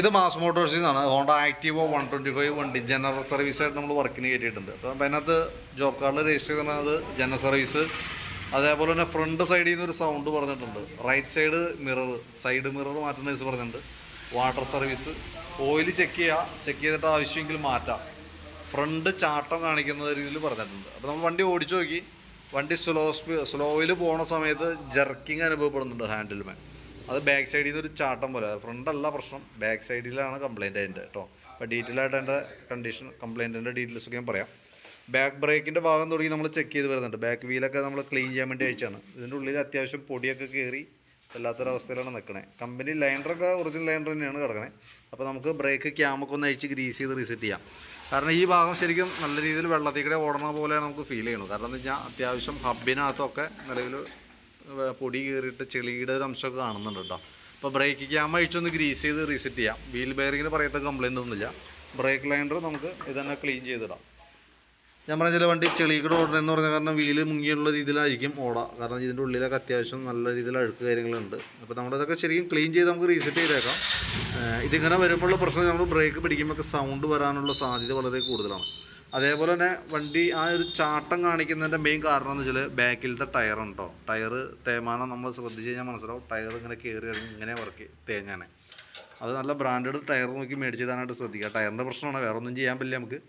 ഇത് മാസ് മോട്ടോഴ്സിൽ നിന്നാണ് ഹോണ്ട ആക്റ്റീവോ വൺ ട്വന്റി ഫൈവ് വണ്ടി. ജനറൽ സർവീസ് ആയിട്ട് നമ്മൾ വർക്കിന് കയറ്റിയിട്ടുണ്ട് അപ്പോൾ അതിനകത്ത് ജോബ് കാർഡിൽ രജിസ്റ്റർ ചെയ്തിരുന്നത് ജനറൽ സർവീസ് അതേപോലെ തന്നെ ഫ്രണ്ട് സൈഡിൽ നിന്ന് ഒരു സൗണ്ട് പറഞ്ഞിട്ടുണ്ട്. Right side mirror side mirror മാറ്റുന്ന കേസ് പറഞ്ഞിട്ടുണ്ട്. വാട്ടർ സർവീസ് ഓയിൽ ചെക്ക് ചെയ്യുക ചെക്ക് ചെയ്തിട്ട് ആവശ്യമെങ്കിൽ മാറ്റാം. ഫ്രണ്ട് ചാട്ടം കാണിക്കുന്ന രീതിയിൽ പറഞ്ഞിട്ടുണ്ട്. അപ്പോൾ നമ്മൾ വണ്ടി ഓടിച്ചു നോക്കി. വണ്ടി സ്ലോ സ്പീ സ്ലോയിൽ പോകുന്ന സമയത്ത് ജർക്കിങ് അനുഭവപ്പെടുന്നുണ്ട് ഹാൻഡിൽമേ അത് ബാക്ക് സൈഡിൽ നിന്ന് ഒരു ചാട്ടം പോലെ. ഫ്രണ്ട് അല്ല പ്രശ്നം. ബാക്ക് സൈഡിലാണ് കംപ്ലൈന്റ് അതിന്റെ കേട്ടോ അപ്പോൾ ഡീറ്റെയിൽ ആയിട്ട് അതിന്റെ കണ്ടീഷൻ കംപ്ലൈന്റിന്റെ ഡീറ്റെയിൽസ് ഒക്കെ ഞാൻ പറയാം. ബാക്ക് ബ്രേക്കിന്റെ ഭാഗം തുടങ്ങി നമ്മൾ ചെക്ക് ചെയ്ത് വരുന്നുണ്ട്. ബാക്ക് വീലൊക്കെ നമ്മൾ ക്ലീൻ ചെയ്യാൻ വേണ്ടി അയച്ചാണ് ഇതിന്റെ ഉള്ളിൽ അത്യാവശ്യം പൊടിയൊക്കെ കയറി വല്ലാത്തൊരവസ്ഥയിലാണ് നിൽക്കണേ കമ്പനി ലൈൻഡറൊക്കെ ഒറിജിനൽ ലൈൻഡർ തന്നെയാണ് കിടക്കണേ. അപ്പോൾ നമുക്ക് ബ്രേക്ക് ക്യാമൊക്കെ ഒന്ന് അഴിച്ച് ഗ്രീസ് ചെയ്ത് റീസെറ്റ് ചെയ്യാം. കാരണം ഈ ഭാഗം ശരിക്കും നല്ല രീതിയിൽ വെള്ളത്തിൽ കൂടെ ഓടണ പോലെ നമുക്ക് ഫീൽ ചെയ്യണം കാരണം എന്താ അത്യാവശ്യം ഹബിനകത്തൊക്കെ നിലവിൽ പൊടി കയറിയിട്ട് ചെളിയുടെ ഒരു അംശമൊക്കെ കാണുന്നുണ്ട് കേട്ടോ. അപ്പോൾ ബ്രേക്ക് ക്യാമ അഴിച്ചൊന്ന് ഗ്രീസ് ചെയ്ത് റീസെറ്റ് ചെയ്യാം. വീൽ ബെയറിങ്ങിന് പറയത്ത കംപ്ലൈന്റ് ഒന്നുമില്ല. ബ്രേക്ക് ലൈൻഡർ നമുക്ക് ഇതന്നെ ക്ലീൻ ചെയ്തിടാം. ഞാൻ പറഞ്ഞ ചില വണ്ടി ചെളിയിലൂടെ ഓടണം എന്ന് പറഞ്ഞ കാരണം വീൽ മുങ്ങിയുള്ള രീതിയിലായിരിക്കും ഓടാം. കാരണം ഇതിന്റെ ഉള്ളിലൊക്കെ അത്യാവശ്യം നല്ല രീതിയിൽ അഴുക്ക് കാര്യങ്ങളുണ്ട്. അപ്പോൾ നമ്മളിതൊക്കെ ശരിക്കും ക്ലീൻ ചെയ്ത് നമുക്ക് റീസെറ്റ് ചെയ്തേക്കാം. ഇതിങ്ങനെ വരുമ്പോഴുള്ള പ്രശ്നം നമ്മൾ ബ്രേക്ക് പിടിക്കുമ്പോൾ സൗണ്ട് വരാനുള്ള സാധ്യത വളരെ കൂടുതലാണ്. അതേപോലെ തന്നെ വണ്ടി ആ ഒരു ചാട്ടം കാണിക്കുന്നതിന്റെ മെയിൻ കാരണം എന്ന് വെച്ചാൽ ബാക്കിലത്തെ ടയർ ഉണ്ടോ? ടയർ തേമാനം നമ്മൾ ശ്രദ്ധിച്ച് കഴിഞ്ഞാൽ മനസ്സിലാവും. ടയർ ഇങ്ങനെ കയറി ഇറങ്ങി ഇങ്ങനെ വർക്ക് തേഞ്ഞാണ് അത് നല്ല ബ്രാൻഡഡ് ടയർ നോക്കി മേടിച്ചിടാനായിട്ട് ശ്രദ്ധിക്കുക. ടയറിന്റെ പ്രശ്നമാണ്. വേറെ ഒന്നും ചെയ്യാൻ പറ്റില്ല നമുക്ക്.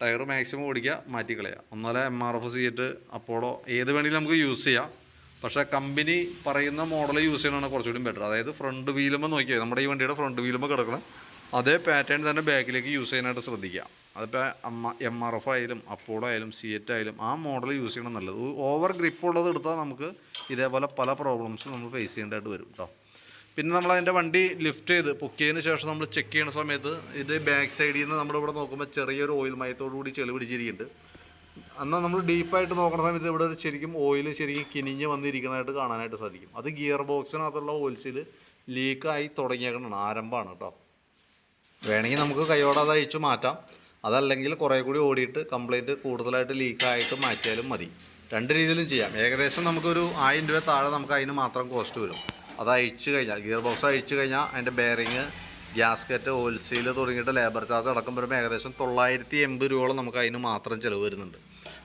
ടയർ മാക്സിമം ഓടിക്കുക മാറ്റി കളയുക ഒന്നാലെ M R F CEAT Apollo ഏത് വേണമെങ്കിലും നമുക്ക് യൂസ് ചെയ്യാം. പക്ഷേ കമ്പനി പറയുന്ന മോഡൽ യൂസ് ചെയ്യണതാണ് കുറച്ചുകൂടി ബെറ്റർ അതായത് ഫ്രണ്ട് വീലുമ്പോൾ നോക്കിയാൽ നമ്മുടെ ഈ വണ്ടിയുടെ ഫ്രണ്ട് വീലുമ്പോൾ കിടക്കണം അതേ പാറ്റേൺ തന്നെ ബാക്കിലേക്ക് യൂസ് ചെയ്യാനായിട്ട് ശ്രദ്ധിക്കുക. അതിപ്പോൾ അമ്മ എം ആർ എഫ് ആയാലും അപ്പോളോ ആയാലും സിയറ്റ് ആയാലും ആ മോഡൽ യൂസ് ചെയ്യണം നല്ലത്. ഓവർ ഗ്രിപ്പ് ഉള്ളത് എടുത്താൽ നമുക്ക് ഇതേപോലെ പല പ്രോബ്ലംസും നമ്മൾ ഫേസ് ചെയ്യേണ്ടതായിട്ട് വരും കേട്ടോ പിന്നെ നമ്മൾ അതിന്റെ വണ്ടി ലിഫ്റ്റ് ചെയ്ത് പൊക്കിയതിന് ശേഷം നമ്മൾ ചെക്ക് ചെയ്യുന്ന സമയത്ത് ഇതിന്റെ ബാക്ക് സൈഡിൽ നിന്ന് നമ്മുടെ ഇവിടെ നോക്കുമ്പോൾ ചെറിയൊരു ഓയിൽ മയത്തോടു കൂടി ചെളി പിടിച്ചിരിക്കുന്നുണ്ട്. എന്നാൽ നമ്മൾ ഡീപ്പായിട്ട് നോക്കുന്ന സമയത്ത് ഇവിടെ ശരിക്കും ഓയിൽ ശരിക്കും കിനിഞ്ഞ് വന്നിരിക്കുന്നതായിട്ട് കാണാനായിട്ട് സാധിക്കും. അത് ഗിയർ ബോക്സിനകത്തുള്ള ഓയിൽസിൽ ലീക്കായി തുടങ്ങിയേക്കണം ആരംഭമാണ് കേട്ടോ വേണമെങ്കിൽ നമുക്ക് കൈയോടെ അത് അഴിച്ചു മാറ്റാം. അതല്ലെങ്കിൽ കുറേ കൂടി ഓടിയിട്ട് കംപ്ലൈന്റ് കൂടുതലായിട്ട് ലീക്കായിട്ട് മാറ്റിയാലും മതി. രണ്ട് രീതിയിലും ചെയ്യാം. ഏകദേശം നമുക്കൊരു ആയിരം രൂപ താഴെ നമുക്ക് അതിന് മാത്രം കോസ്റ്റ് വരും. അത് അഴിച്ചു കഴിഞ്ഞാൽ ഗിയർ ബോക്സ് അഴിച്ചു കഴിഞ്ഞാൽ അതിന്റെ ബെയറിങ് ഗ്യാസ്കറ്റ് ഓയിൽ സീൽ തുടങ്ങിയിട്ട് ലേബർ ചാർജ് അടക്കം വരുമ്പോൾ ഏകദേശം തൊള്ളായിരത്തി എൺപത് രൂപയോളം നമുക്ക് അതിന് മാത്രം ചിലവ് വരുന്നുണ്ട്.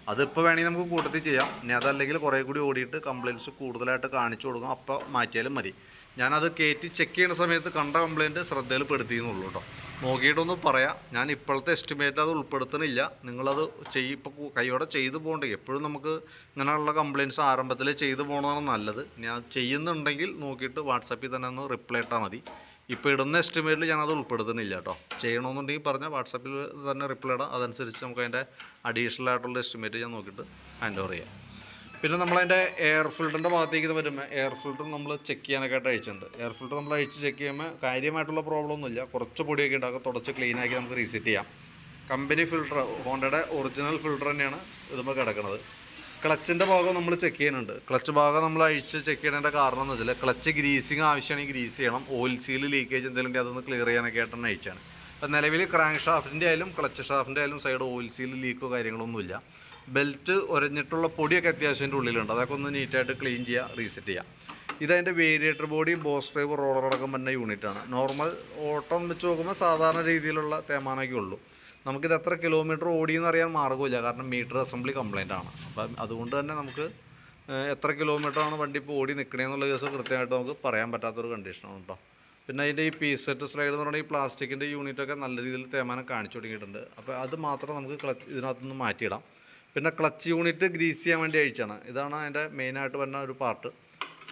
അതിപ്പോൾ വേണമെങ്കിൽ നമുക്ക് കൂട്ടത്തിൽ ചെയ്യാം. ഇനി അതല്ലെങ്കിൽ കുറേ കൂടി ഓടിയിട്ട് കംപ്ലയിന്റ്സ് കൂടുതലായിട്ട് കാണിച്ചു കൊടുക്കും. അപ്പോൾ മാറ്റിയാലും മതി. ഞാനത് കയറ്റി ചെക്ക് ചെയ്യുന്ന സമയത്ത് കണ്ട കംപ്ലയിന്റ് ശ്രദ്ധയിൽ പെടുത്തിയെന്നുള്ളൂ കേട്ടോ നോക്കിയിട്ടൊന്ന് പറയാം. ഞാൻ ഇപ്പോഴത്തെ എസ്റ്റിമേറ്റ് അത് ഉൾപ്പെടുത്തണില്ല. നിങ്ങളത് ചെയ്യ ഇപ്പോൾ കൈയോടെ ചെയ്തു പോകണ്ടേ. എപ്പോഴും നമുക്ക് ഇങ്ങനെയുള്ള കംപ്ലയിന്റ്സ് ആരംഭത്തിൽ ചെയ്തു പോകണതാണ് നല്ലത്. ഞാൻ ചെയ്യുന്നുണ്ടെങ്കിൽ നോക്കിയിട്ട് വാട്സാപ്പിൽ തന്നെ ഒന്ന് റിപ്ലൈ ഇട്ടാൽ മതി. ഇപ്പോൾ ഇടുന്ന എസ്റ്റിമേറ്റിൽ ഞാനത് ഉൾപ്പെടുത്തുന്നില്ല കേട്ടോ. ചെയ്യണമെന്നുണ്ടെങ്കിൽ പറഞ്ഞാൽ വാട്സാപ്പിൽ തന്നെ റിപ്ലൈ ഇടാം. അതനുസരിച്ച് നമുക്ക് അതിന്റെ അഡീഷണൽ ആയിട്ടുള്ള എസ്റ്റിമേറ്റ് ഞാൻ നോക്കിയിട്ട് ഹാൻഡ് ഓവർ ചെയ്യാം. പിന്നെ നമ്മളതിന്റെ എയർ ഫിൽറ്ററിന്റെ ഭാഗത്തേക്ക് ഇത് വരുമ്പോൾ എയർ ഫിൽറ്റർ നമ്മൾ ചെക്ക് ചെയ്യാനൊക്കെ ആയിട്ട് അയച്ചിട്ടുണ്ട്. എയർ ഫിൽറ്റർ നമ്മൾ അയച്ച് ചെക്ക് ചെയ്യുമ്പോൾ കാര്യമായിട്ടുള്ള പ്രോബ്ലം ഒന്നുമില്ല. കുറച്ച് പൊടിയൊക്കെ ഉണ്ടാകും തുടച്ച് ക്ലീൻ ആക്കി നമുക്ക് റീസെറ്റ് ചെയ്യാം. കമ്പനി ഫിൽറ്റർ ഹോണ്ടയുടെ ഒറിജിനൽ ഫിൽറ്റർ തന്നെയാണ് ഇതുമ്പോൾ കിടക്കുന്നത് ക്ലച്ചിന്റെ ഭാഗം നമ്മൾ ചെക്ക് ചെയ്യുന്നുണ്ട്. ക്ലച്ച് ഭാഗം നമ്മൾ അഴിച്ച് ചെക്ക് ചെയ്യേണ്ട കാരണം എന്ന് വെച്ചാൽ ക്ലച്ച് ഗ്രീസിങ് ആവശ്യമാണെങ്കിൽ ഗ്രീസ് ചെയ്യണം. ഓയിൽ സീൽ ലീക്കേജ് എന്തെങ്കിലും അതൊന്ന് ക്ലിയർ ചെയ്യാനൊക്കെ ആയിട്ടാണ് അയച്ചാണ്. അപ്പം നിലവിൽ ക്രാങ്ക് ഷാഫ്റ്റിന്റെ ആയാലും ക്ലച്ച് ഷാഫ്റ്റിന്റെ ആയാലും സൈഡ് ഓയിൽ സീൽ ലീക്കോ കാര്യങ്ങളൊന്നുമില്ല. ബെൽറ്റ് ഉരഞ്ഞിട്ടുള്ള പൊടിയൊക്കെ അത്യാവശ്യത്തിന്റെ ഉള്ളിലുണ്ട്. അതൊക്കെ ഒന്ന് നീറ്റായിട്ട് ക്ലീൻ ചെയ്യുക റീസെറ്റ് ചെയ്യുക ഇതതിന്റെ variator body boss drive roller അടക്കം തന്നെ യൂണിറ്റാണ് നോർമൽ ഓട്ടം വെച്ച് നോക്കുമ്പോൾ സാധാരണ രീതിയിലുള്ള തേമാനൊക്കെ ഉള്ളൂ. നമുക്കിത് എത്ര കിലോമീറ്റർ ഓടിയെന്ന് അറിയാൻ മാർഗമില്ല കാരണം മീറ്റർ അസംബ്ലി കംപ്ലൈന്റ് ആണ്. അപ്പം അതുകൊണ്ട് തന്നെ നമുക്ക് എത്ര കിലോമീറ്ററാണ് വണ്ടി ഇപ്പോൾ ഓടി നിൽക്കണേന്നുള്ള കേസ് കൃത്യമായിട്ട് നമുക്ക് പറയാൻ പറ്റാത്തൊരു കണ്ടീഷനാണ് കേട്ടോ പിന്നെ അതിന്റെ ഈ പീസ് സെറ്റ് സ്ലൈഡ് എന്ന് പറഞ്ഞാൽ ഈ പ്ലാസ്റ്റിക്കിന്റെ യൂണിറ്റൊക്കെ നല്ല രീതിയിൽ തേമാനം കാണിച്ചു തുടങ്ങിയിട്ടുണ്ട്. അപ്പോൾ അത് മാത്രം നമുക്ക് ക്ലച്ച് ഇതിനകത്തുനിന്ന് മാറ്റിയിടാം. പിന്നെ ക്ലച്ച് യൂണിറ്റ് ഗ്രീസ് ചെയ്യാൻ വേണ്ടി അയച്ചാണ് ഇതാണ് അതിന്റെ മെയിനായിട്ട് വരുന്ന ഒരു പാർട്ട്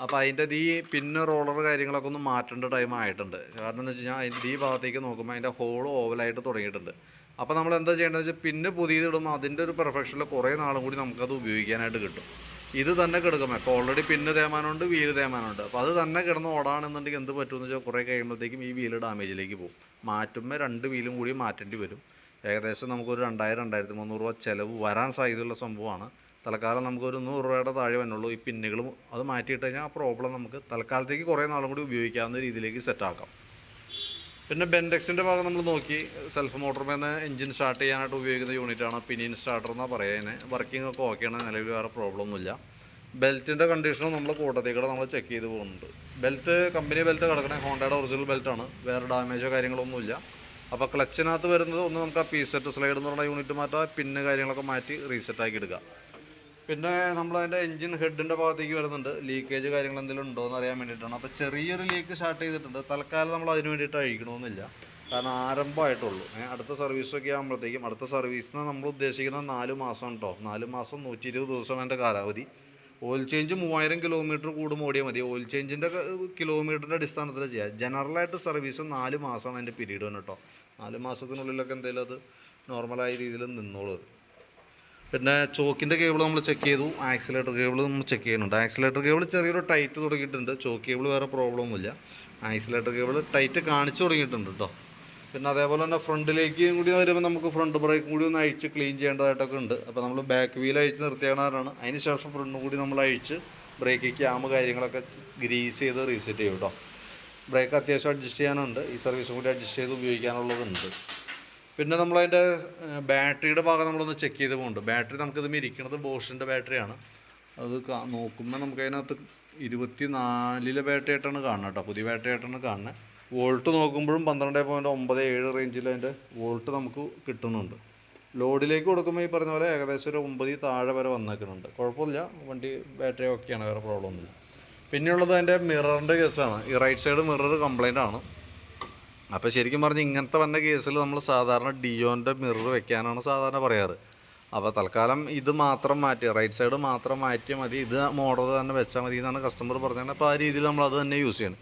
അപ്പോൾ അതിന്റെ ഈ പിന്നെ റോളർ കാര്യങ്ങളൊക്കെ ഒന്ന് മാറ്റേണ്ട ടൈം ആയിട്ടുണ്ട്. കാരണം എന്ന് വെച്ച് കഴിഞ്ഞാൽ അതിന്റെ ഈ ഭാഗത്തേക്ക് നോക്കുമ്പോൾ അതിന്റെ ഹോൾ ഓവലായിട്ട് തുടങ്ങിയിട്ടുണ്ട്. അപ്പോൾ നമ്മൾ എന്താ ചെയ്യേണ്ടത് വെച്ചാൽ പിന്നെ പുതിയത് ഇടുമ്പോൾ അതിന്റെ ഒരു പെർഫെക്ഷനിൽ കുറേ നാളും കൂടി നമുക്കത് ഉപയോഗിക്കാനായിട്ട് കിട്ടും. ഇത് തന്നെ കിടക്കുമ്പോൾ ഇപ്പോൾ ഓൾറെഡി പിന്നെ തേമാനമുണ്ട് വീൽ തേമാനമുണ്ട് അപ്പോൾ അത് തന്നെ കിടന്ന് ഓടാണെന്നുണ്ടെങ്കിൽ എന്ത് പറ്റുമെന്ന് വെച്ചാൽ കുറേ കഴിയുമ്പോഴത്തേക്കും ഈ വീൽ ഡാമേജിലേക്ക് പോകും. മാറ്റുമ്പോൾ രണ്ട് വീലും കൂടി മാറ്റേണ്ടി വരും. ഏകദേശം നമുക്കൊരു രണ്ടായിരം രണ്ടായിരത്തി മുന്നൂറ് രൂപ ചിലവ് വരാൻ സാധ്യതയുള്ള സംഭവമാണ്. തൽക്കാലം നമുക്കൊരു നൂറ് രൂപയുടെ താഴെ വന്നുള്ളൂ. ഈ പിന്നുകളും അത് മാറ്റിയിട്ട് കഴിഞ്ഞാൽ ആ പ്രോബ്ലം നമുക്ക് തൽക്കാലത്തേക്ക് കുറേ നാളും കൂടി ഉപയോഗിക്കാവുന്ന രീതിയിലേക്ക് സെറ്റാക്കാം പിന്നെ ബെൻഡെക്സിന്റെ ഭാഗം നമ്മൾ നോക്കി. സെൽഫ് മോട്ടറുമേന്ന് എഞ്ചിൻ സ്റ്റാർട്ട് ചെയ്യാനായിട്ട് ഉപയോഗിക്കുന്ന യൂണിറ്റാണ് പിനിയൻ സ്റ്റാർട്ടർ എന്നാണ് പറയുന്നത് വർക്കിംഗ് ഒക്കെ ഓക്കെയാണ് നിലവിൽ വേറെ പ്രോബ്ലം ഒന്നുമില്ല. ബെൽറ്റിന്റെ കണ്ടീഷനും നമ്മൾ കൂട്ടത്തേക്കൂടെ നമ്മൾ ചെക്ക് ചെയ്ത് പോകുന്നുണ്ട്. ബെൽറ്റ് കമ്പനി ബെൽറ്റ് കിടക്കണേ ഹോണ്ടയുടെ ഒറിജിനൽ ബെൽറ്റാണ് വേറെ ഡാമേജോ കാര്യങ്ങളൊന്നുമില്ല അപ്പോൾ ക്ലച്ചിനകത്ത് വരുന്നത് ഒന്ന് നമുക്ക് ആ പി സെറ്റ് സ്ലൈഡ് എന്ന് പറഞ്ഞ യൂണിറ്റ് മാറ്റാം പിന്നെ കാര്യങ്ങളൊക്കെ മാറ്റി റീസെറ്റ് ആക്കി എടുക്കുക പിന്നെ നമ്മൾ അതിന്റെ എഞ്ചിൻ ഹെഡിന്റെ ഭാഗത്തേക്ക് വരുന്നുണ്ട്. ലീക്കേജ് കാര്യങ്ങൾ എന്തെങ്കിലും ഉണ്ടോ എന്ന് അറിയാൻ വേണ്ടിയിട്ടാണ്. അപ്പോൾ ചെറിയൊരു ലീക്ക് സ്റ്റാർട്ട് ചെയ്തിട്ടുണ്ട്. തൽക്കാലം നമ്മൾ അതിന് വേണ്ടിയിട്ട് അഴിക്കണമെന്നില്ല. കാരണം ആരംഭമായിട്ടുള്ളൂ. അടുത്ത സർവീസൊക്കെ ആകുമ്പോഴത്തേക്കും അടുത്ത സർവീസിന് നമ്മൾ ഉദ്ദേശിക്കുന്ന നാല് മാസം കേട്ടോ നാല് മാസം നൂറ്റി ഇരുപത് ദിവസമാണ് എന്റെ കാലാവധി. ഓയിൽ ചേഞ്ച് മൂവായിരം കിലോമീറ്റർ കൂടും ഓടിയാൽ മതി. ഓയിൽ ചേഞ്ചിന്റെ കിലോമീറ്ററിന്റെ അടിസ്ഥാനത്തിൽ ചെയ്യുക ജനറലായിട്ട് സർവീസ് നാല് മാസമാണ് അതിന്റെ പീരീഡ് വന്നിട്ടോ നാല് മാസത്തിനുള്ളിലൊക്കെ എന്തെങ്കിലും അത് നോർമലായ രീതിയിൽ നിന്നോളൂ. പിന്നെ ചോക്കിന്റെ കേബിൾ നമ്മൾ ചെക്ക് ചെയ്തു. ആക്സിലേറ്റർ കേബിൾ നമ്മൾ ചെക്ക് ചെയ്യുന്നുണ്ട്. ആക്സിലേറ്റർ കേബിൾ ചെറിയൊരു ടൈറ്റ് തുടങ്ങിയിട്ടുണ്ട്. ചോക്ക് കേബിൾ വേറെ പ്രോബ്ലം ഒന്നുമില്ല. ആക്സിലേറ്റർ കേബിൾ ടൈറ്റ് കാണിച്ചു തുടങ്ങിയിട്ടുണ്ട് കേട്ടോ പിന്നെ അതേപോലെ തന്നെ ഫ്രണ്ടിലേക്ക് കൂടി വരുമ്പോൾ നമുക്ക് ഫ്രണ്ട് ബ്രേക്കും കൂടി ഒന്ന് അഴിച്ച് ക്ലീൻ ചെയ്യേണ്ടതായിട്ടൊക്കെ ഉണ്ട്. അപ്പോൾ നമ്മൾ ബാക്ക് വീൽ അഴിച്ച് നിർത്തിയതാണ് അതിന് ശേഷം ഫ്രണ്ടും കൂടി നമ്മൾ അഴിച്ച് ബ്രേക്ക് ക്യാമ് കാര്യങ്ങളൊക്കെ ഗ്രീസ് ചെയ്ത് റീസെറ്റ് ചെയ്യും കേട്ടോ ബ്രേക്ക് അത്യാവശ്യം അഡ്ജസ്റ്റ് ചെയ്യാനുണ്ട്. ഈ സർവീസും കൂടി അഡ്ജസ്റ്റ് ചെയ്ത് ഉപയോഗിക്കാനുള്ളതുണ്ട്. പിന്നെ നമ്മളതിന്റെ ബാറ്ററിയുടെ ഭാഗം നമ്മളൊന്ന് ചെക്ക് ചെയ്ത് പോകുന്നുണ്ട് ബാറ്ററി നമുക്കിത് ഇരിക്കുന്നത് ബോഷിന്റെ ബാറ്ററിയാണ്. അത് നോക്കുമ്പോൾ നമുക്ക് അതിനകത്ത് ഇരുപത്തി നാലിലെ ബാറ്ററി ആയിട്ടാണ് കാണുന്നത് കേട്ടോ. പുതിയ ബാറ്ററി ആയിട്ടാണ് കാണുന്നത്. വോൾട്ട് നോക്കുമ്പോഴും പന്ത്രണ്ട് പോയിന്റ് ഒമ്പത് ഏഴ് റേഞ്ചിൽ അതിന്റെ വോൾട്ട് നമുക്ക് കിട്ടുന്നുണ്ട്. ലോഡിലേക്ക് കൊടുക്കുമ്പോൾ ഈ പറഞ്ഞ പോലെ ഏകദേശം ഒരു ഒമ്പതിൽ താഴെ വരെ വന്നേക്കുന്നുണ്ട്. കുഴപ്പമില്ല. വണ്ടി ബാറ്ററി ഓക്കെയാണ്. വേറെ പ്രോബ്ലം ഒന്നുമില്ല. പിന്നെയുള്ളത് അതിന്റെ മിററിന്റെ കേസാണ്. ഈ റൈറ്റ് സൈഡ് മിറർ കംപ്ലൈന്റ് ആണ്. അപ്പോൾ ശരിക്കും പറഞ്ഞ് ഇങ്ങനത്തെ വന്ന കേസിൽ നമ്മൾ സാധാരണ ഡിയോന്റെ മിറർ വെക്കാനാണ് സാധാരണ പറയാറ്. അപ്പോൾ തൽക്കാലം ഇത് മാത്രം മാറ്റി റൈറ്റ് സൈഡ് മാത്രം മാറ്റിയാൽ മതി ഇത് മോഡൽ തന്നെ വെച്ചാൽ മതി എന്നാണ് കസ്റ്റമർ പറഞ്ഞത്. അപ്പോൾ ആ രീതിയിൽ നമ്മൾ അത് തന്നെ യൂസ് ചെയ്യണം.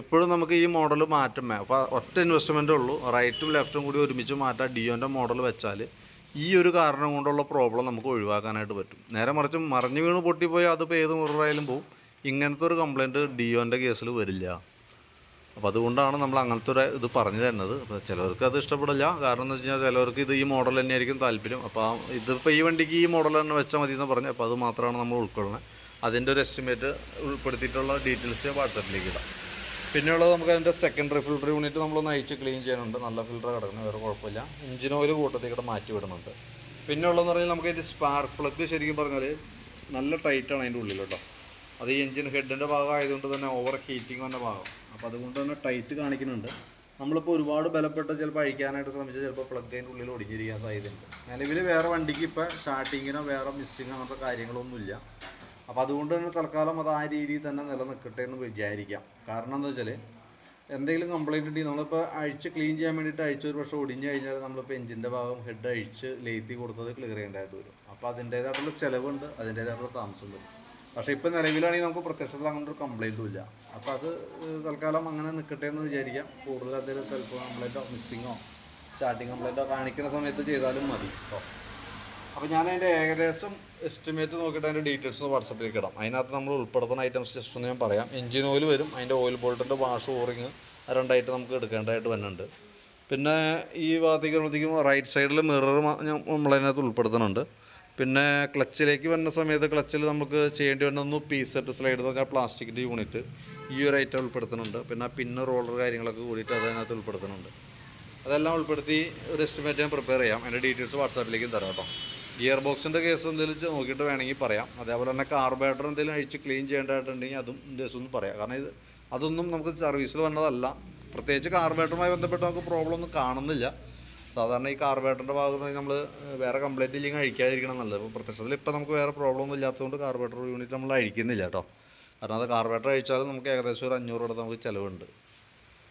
എപ്പോഴും നമുക്ക് ഈ മോഡൽ മാറ്റം അപ്പോൾ ഒറ്റ ഇൻവെസ്റ്റ്മെന്റേ ഉള്ളൂ. റൈറ്റും ലെഫ്റ്റും കൂടി ഒരുമിച്ച് മാറ്റാം ഡിയോന്റെ മോഡൽ വെച്ചാൽ ഈ ഒരു കാരണം കൊണ്ടുള്ള പ്രോബ്ലം നമുക്ക് ഒഴിവാക്കാനായിട്ട് പറ്റും. നേരെ മറിച്ച് മറിഞ്ഞു വീണ് പൊട്ടിപ്പോയി അതിപ്പോൾ ഏത് മുറിവായാലും പോവും. ഇങ്ങനത്തെ ഒരു കംപ്ലയിന്റ് ഡിയോന്റെ കേസിൽ വരില്ല. അപ്പോൾ അതുകൊണ്ടാണ് നമ്മൾ അങ്ങനത്തെ ഒരു ഇത് പറഞ്ഞു തരുന്നത്. അപ്പോൾ ചിലവർക്ക് അത് ഇഷ്ടപ്പെടില്ല. കാരണം എന്ന് വെച്ച് കഴിഞ്ഞാൽ ചിലവർക്ക് ഇത് ഈ മോഡൽ തന്നെയായിരിക്കും താല്പര്യം. അപ്പോൾ ഇതിപ്പോൾ ഈ വണ്ടിക്ക് ഈ മോഡൽ തന്നെ വെച്ചാൽ മതി എന്ന് പറഞ്ഞു അപ്പോൾ അത് മാത്രമാണ് നമ്മൾ ഉൾക്കൊള്ളുന്നത് അതിന്റെ ഒരു എസ്റ്റിമേറ്റ് ഉൾപ്പെടുത്തിയിട്ടുള്ള ഡീറ്റെയിൽസ് വാട്സപ്പിലേക്ക് ഇടാം. പിന്നെയുള്ളത് നമുക്ക് അതിന്റെ സെക്കൻഡറി ഫിൽറ്റർ യൂണിറ്റ് നമ്മളൊന്ന് അഴിച്ച് ക്ലീൻ ചെയ്യാനുണ്ട്. നല്ല ഫിൽറ്റർ കിടക്കുന്നത് വേറെ കുഴപ്പമില്ല. എഞ്ചിൻ ഓയിൽ കൂടെ മാറ്റി വിടുന്നുണ്ട്. പിന്നെയുള്ളതെന്ന് പറഞ്ഞാൽ നമുക്ക് ഇതിന്റെ സ്പാർക്ക് പ്ലഗ് ശരിക്കും പറഞ്ഞാൽ നല്ല ടൈറ്റാണ് അതിന്റെ ഉള്ളിൽ കേട്ടോ അത് ഈ എഞ്ചിൻ ഹെഡിന്റെ ഭാഗമായതുകൊണ്ട് തന്നെ ഓവർ ഹീറ്റിംഗ് വന്ന ഭാഗം. അപ്പോൾ അതുകൊണ്ട് തന്നെ ടൈറ്റ് കാണിക്കുന്നുണ്ട്. നമ്മളിപ്പോൾ ഒരുപാട് ബലപ്പെട്ട് ചിലപ്പോൾ അഴിക്കാനായിട്ട് ശ്രമിച്ചാൽ ചിലപ്പോൾ പ്ലഗ് അതിന്റെ ഉള്ളിൽ ഒടിഞ്ഞിരിക്കാൻ സാധ്യതയുണ്ട്. നിലവിൽ വേറെ വണ്ടിക്ക് ഇപ്പോൾ സ്റ്റാർട്ടിങ്ങിനോ വേറെ മിസ്സിങ് അങ്ങനത്തെ കാര്യങ്ങളൊന്നുമില്ല. അപ്പോൾ അതുകൊണ്ട് തന്നെ തൽക്കാലം അത് ആ രീതിയിൽ തന്നെ നിലനിൽക്കട്ടെ എന്ന് വിചാരിക്കാം. കാരണം എന്താ വെച്ചാൽ എന്തെങ്കിലും കംപ്ലൈന്റ് ഉണ്ടെങ്കിൽ നമ്മളിപ്പോൾ അഴിച്ച് ക്ലീൻ ചെയ്യാൻ വേണ്ടിയിട്ട് അഴിച്ച് ഒരു പക്ഷേ ഒടിഞ്ഞു കഴിഞ്ഞാൽ നമ്മളിപ്പോൾ എഞ്ചിന്റെ ഭാഗം ഹെഡ് അഴിച്ച് ലേത്തി കൊടുത്തത് ക്ലിയർ ചെയ്യേണ്ടതായിട്ട് വരും. അപ്പോൾ അതിന്റേതായിട്ടുള്ള ചിലവുണ്ട് അതിന്റേതായിട്ടുള്ള താമസമുണ്ട് പക്ഷേ ഇപ്പം നിലവിലാണെങ്കിൽ നമുക്ക് പ്രത്യക്ഷത്തിൽ അങ്ങനെ ഒരു കംപ്ലൈന്റും ഇല്ല. അപ്പോൾ അത് തൽക്കാലം അങ്ങനെ നിൽക്കട്ടെ എന്ന് വിചാരിക്കാം. കൂടുതൽ എന്തെങ്കിലും സെൽഫ് കംപ്ലൈന്റോ മിസ്സിങ്ങോ സ്റ്റാർട്ടിങ് കംപ്ലൈന്റോ കാണിക്കുന്ന സമയത്ത് ചെയ്താലും മതി കേട്ടോ. അപ്പോൾ ഞാൻ അതിന്റെ ഏകദേശം എസ്റ്റിമേറ്റ് നോക്കിയിട്ട് അതിന്റെ ഡീറ്റെയിൽസ് ഒന്ന് വാട്സപ്പിലേക്ക് ഇടാം. അതിനകത്ത് നമ്മൾ ഉൾപ്പെടുത്തുന്ന ഐറ്റംസ് ജസ്റ്റ് ഒന്ന് ഞാൻ പറയാം. എഞ്ചിൻ ഓയിൽ വരും. അതിന്റെ ഓയിൽ ബോൾട്ടിന്റെ വാഷ് ഓറിങ് രണ്ടായിട്ട് നമുക്ക് എടുക്കേണ്ടതായിട്ട് വരുന്നുണ്ട്. പിന്നെ ഈ ഭാഗത്തേക്ക് വരുമ്പോഴത്തേക്കും റൈറ്റ് സൈഡിൽ മിറർ നമ്മളതിനകത്ത് ഉൾപ്പെടുത്തുന്നുണ്ട്. പിന്നെ ക്ലച്ചിലേക്ക് വരുന്ന സമയത്ത് ക്ലച്ചിൽ നമുക്ക് ചെയ്യേണ്ടി വരുന്ന ഒന്ന് പീസ് സെറ്റ് സ്ലൈഡ് എന്ന് പറഞ്ഞാൽ പ്ലാസ്റ്റിക്കിന്റെ യൂണിറ്റ്. ഈ ഒരു ഐറ്റം ഉൾപ്പെടുത്തുന്നുണ്ട്. പിന്നെ പിന്ന് റോളർ കാര്യങ്ങളൊക്കെ കൂടിയിട്ട് അതിനകത്ത് ഉൾപ്പെടുത്തുന്നുണ്ട്. അതെല്ലാം ഉൾപ്പെടുത്തി ഒരു എസ്റ്റിമേറ്റ് ഞാൻ പ്രിപ്പയർ ചെയ്യാം. എന്റെ ഡീറ്റെയിൽസ് വാട്സാപ്പിലേക്കും തരാം കേട്ടോ. ഗിയർ ബോക്സിന്റെ കേസ് എന്തെങ്കിലും നോക്കിയിട്ട് വേണമെങ്കിൽ പറയാം. അതേപോലെ തന്നെ കാർബേറ്റർ എന്തെങ്കിലും അഴിച്ച് ക്ലീൻ ചെയ്യേണ്ടതായിട്ടുണ്ടെങ്കിൽ അതും ദിവസം ഒന്ന് പറയാം. കാരണം ഇത് അതൊന്നും നമുക്ക് സർവീസിൽ വന്നതല്ല. പ്രത്യേകിച്ച് കാർബേറ്ററുമായി ബന്ധപ്പെട്ട് നമുക്ക് പ്രോബ്ലം ഒന്നും കാണുന്നില്ല. സാധാരണ ഈ കാർബേറ്ററിന്റെ ഭാഗത്ത് നമ്മൾ വേറെ കംപ്ലൈന്റ് ഇല്ലെങ്കിൽ അഴിക്കാതിരിക്കണം നല്ലത്. ഇപ്പോൾ പ്രത്യക്ഷത്തിൽ ഇപ്പോൾ നമുക്ക് വേറെ പ്രോബ്ലം ഒന്നും ഇല്ലാത്തതുകൊണ്ട് കാർബേറ്റർ യൂണിറ്റ് നമ്മൾ അഴിക്കുന്നില്ല കേട്ടോ. കാരണം അത് കാർബേറ്റർ അഴിച്ചാലും നമുക്ക് ഏകദേശം ഒരു അഞ്ഞൂറ് രൂപ നമുക്ക് ചിലവുണ്ട്.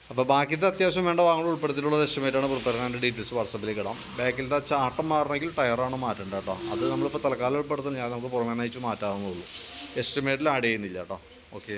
അപ്പോൾ ബാക്കിത്തെ അത്യാവശ്യം വേണ്ട വാങ്ങൽ ഉൾപ്പെടുത്തിയിട്ടുള്ള എസ്റ്റിമേറ്റാണ് പ്രിപ്പയർ ചെയ്യാൻ ഡീറ്റെയിൽസ് വാട്സപ്പിലേക്ക് ഇടാം. ബാക്കിലത്തെ ചാട്ടം മാറണമെങ്കിൽ ടയറാണ് മാറ്റേണ്ടത് കേട്ടോ. അത് നമ്മളിപ്പോൾ തൽക്കാലം ഉൾപ്പെടുത്തുന്നില്ല. നമുക്ക് പുറമേ നയിച്ച് മാറ്റാവുന്നുള്ളൂ എസ്റ്റിമേറ്റിൽ ആഡ് ചെയ്യുന്നില്ല കേട്ടോ. ഓക്കെ